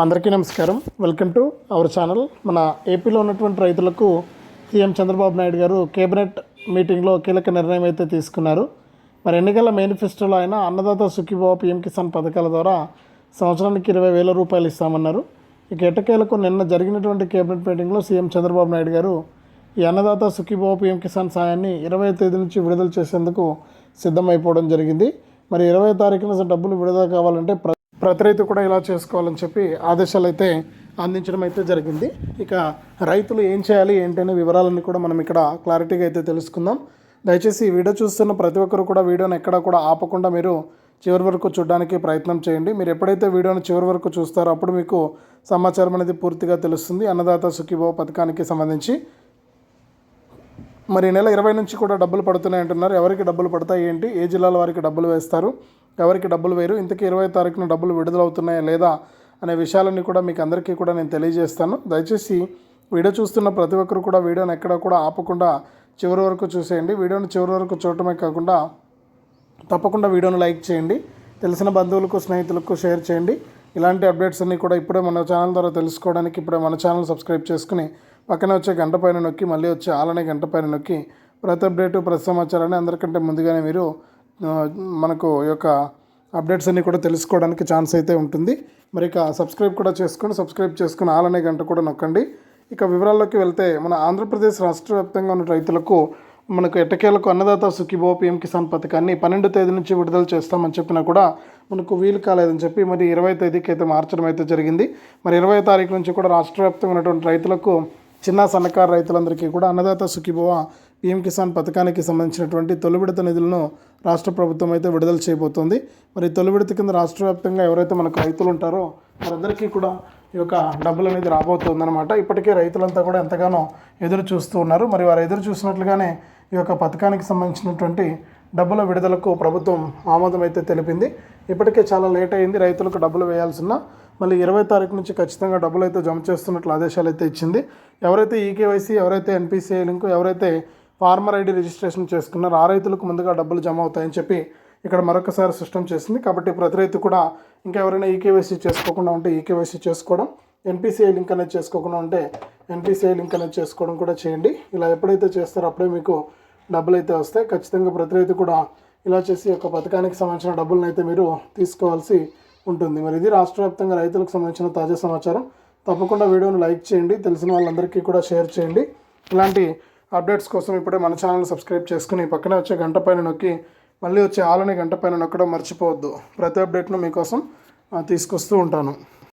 అందరికీ నమస్కారం. Welcome to our channel మన ఏపీలో ఉన్నటువంటి రైతులకు సీఎం చంద్రబాబు నాయుడు గారు కేబినెట్ మీటింగ్లో కీలక నిర్ణయం అయితే తీసుకున్నారు. మరి ఎన్నికల మేనిఫెస్టోలో ఆయన అన్నదాత సుఖీభావ పీఎం కిసాన్ పథకాల ద్వారా సంవత్సరానికి ఇరవై వేల రూపాయలు ఇస్తామన్నారు. ఇక ఎట్టకేలకు నిన్న జరిగినటువంటి కేబినెట్ మీటింగ్లో సీఎం చంద్రబాబు నాయుడు గారు ఈ అన్నదాత సుఖీభావ పీఎం కిసాన్ సాయాన్ని ఇరవై తేదీ నుంచి విడుదల చేసేందుకు సిద్ధమైపోవడం జరిగింది. మరి ఇరవై తారీఖున డబ్బులు విడుదల కావాలంటే ప్ర ప్రతి రైతు కూడా ఇలా చేసుకోవాలని చెప్పి ఆదేశాలు అయితే అందించడం అయితే జరిగింది. ఇక రైతులు ఏం చేయాలి ఏంటనే వివరాలన్నీ కూడా మనం ఇక్కడ క్లారిటీగా అయితే తెలుసుకుందాం. దయచేసి ఈ వీడియో చూస్తున్న ప్రతి ఒక్కరు కూడా వీడియోని ఎక్కడా కూడా ఆపకుండా మీరు చివరి వరకు చూడడానికి ప్రయత్నం చేయండి. మీరు ఎప్పుడైతే వీడియోని చివరి వరకు చూస్తారో అప్పుడు మీకు సమాచారం అనేది పూర్తిగా తెలుస్తుంది. అన్నదాత సుఖీభావ పథకానికి సంబంధించి. మరి ఈ నెల ఇరవై నుంచి కూడా డబ్బులు పడుతున్నాయి అంటున్నారు ఎవరికి డబ్బులు పడతాయి ఏంటి? ఏ జిల్లాల వారికి డబ్బులు వేస్తారు? ఎవరికి డబ్బులు వేరు ఇంతకీ ఇరవై తారీఖున డబ్బులు విడుదలవుతున్నాయా లేదా అనే విషయాలన్నీ కూడా మీకు అందరికీ కూడా నేను తెలియజేస్తాను. దయచేసి వీడియో చూస్తున్న ప్రతి ఒక్కరు కూడా వీడియోని ఎక్కడ కూడా ఆపకుండా చివరి వరకు చూసేయండి. వీడియోని చివరి వరకు చూడటమే కాకుండా తప్పకుండా వీడియోను లైక్ చేయండి. తెలిసిన బంధువులకు స్నేహితులకు షేర్ చేయండి. ఇలాంటి అప్డేట్స్ అన్నీ కూడా ఇప్పుడే మన ఛానల్ ద్వారా తెలుసుకోవడానికి ఇప్పుడే మన ఛానల్ సబ్స్క్రైబ్ చేసుకుని పక్కన వచ్చే గంట పైన నొక్కి మళ్ళీ వచ్చే ఆలనే గంట పైన నొక్కి ప్రతి అప్డేటు ప్రతి సమాచారాన్ని అందరికంటే ముందుగానే మీరు మనకు ఈ యొక్క అప్డేట్స్ అన్నీ కూడా తెలుసుకోవడానికి ఛాన్స్ అయితే ఉంటుంది. మరి ఇక సబ్స్క్రైబ్ కూడా చేసుకొని సబ్స్క్రైబ్ చేసుకుని ఆలనే గంట కూడా నొక్కండి. ఇక వివరాల్లోకి వెళ్తే మన ఆంధ్రప్రదేశ్ రాష్ట్ర వ్యాప్తంగా ఉన్న రైతులకు మనకు ఎట్టకేలకు అన్నదాత సుఖీభో పిఎం కిసాన్ పథకాన్ని పన్నెండు తేదీ నుంచి విడుదల చేస్తామని చెప్పినా కూడా మనకు వీలు కాలేదని చెప్పి మరి ఇరవై తేదీకి అయితే మార్చడం అయితే జరిగింది. మరి ఇరవై తారీఖు నుంచి కూడా రాష్ట్ర వ్యాప్తంగా ఉన్నటువంటి రైతులకు చిన్న సన్నకారు రైతులందరికీ కూడా అన్నదాత సుఖీభవ పీఎం కిసాన్ పథకానికి సంబంధించినటువంటి తొలి విడత నిధులను రాష్ట్ర ప్రభుత్వం అయితే విడుదల చేయబోతోంది. మరి తొలి విడత కింద రాష్ట్ర వ్యాప్తంగా ఎవరైతే మనకు రైతులు ఉంటారో వారందరికీ కూడా ఈ యొక్క డబ్బులు అనేది రాబోతుందన్నమాట. ఇప్పటికే రైతులంతా కూడా ఎంతగానో ఎదురు చూస్తూ ఉన్నారు. మరి వారు ఎదురు చూసినట్లుగానే ఈ యొక్క పథకానికి సంబంధించినటువంటి డబ్బుల విడుదలకు ప్రభుత్వం ఆమోదం అయితే తెలిపింది. ఇప్పటికే చాలా లేట్ అయింది రైతులకు డబ్బులు వేయాల్సిన. మళ్ళీ ఇరవై తారీఖు నుంచి ఖచ్చితంగా డబ్బులు అయితే జమ చేస్తున్నట్లు ఆదేశాలు అయితే ఇచ్చింది. ఎవరైతే ఈకేవైసీ ఎవరైతే ఎన్పిసిఐ లింక్ ఎవరైతే ఫార్మర్ ఐడి రిజిస్ట్రేషన్ చేసుకున్నారు ఆ రైతులకు ముందుగా డబ్బులు జమ అవుతాయని చెప్పి ఇక్కడ మరొకసారి సిస్టమ్ చేసింది. కాబట్టి ప్రతి రైతు కూడా ఇంకా ఎవరైనా ఈకేవైసీ చేసుకోకుండా ఉంటే ఈకేవైసీ చేసుకోవడం ఎన్పిసిఐ లింక్ అనేది చేసుకోకుండా ఉంటే ఎన్పిసిఐ లింక్ అనేది చేసుకోవడం కూడా చేయండి. ఇలా ఎప్పుడైతే చేస్తారో అప్పుడే మీకు డబ్బులు అయితే వస్తాయి. ఖచ్చితంగా ప్రతి రైతు కూడా ఇలా చేసి ఒక పథకానికి సంబంధించిన డబ్బులను అయితే మీరు తీసుకోవాల్సి ఉంటుంది. మరి ఇది రాష్ట్ర వ్యాప్తంగా రైతులకు సంబంధించిన తాజా సమాచారం. తప్పకుండా వీడియోను లైక్ చేయండి. తెలిసిన వాళ్ళందరికీ కూడా షేర్ చేయండి. ఇలాంటి అప్డేట్స్ కోసం ఇప్పుడే మన ఛానల్ సబ్స్క్రైబ్ చేసుకుని పక్కనే వచ్చే గంట పైన నొక్కి మళ్ళీ వచ్చే ఆలని గంట పైన నొక్కడం మర్చిపోవద్దు. ప్రతి అప్డేట్ను మీకోసం తీసుకొస్తూ ఉంటాను.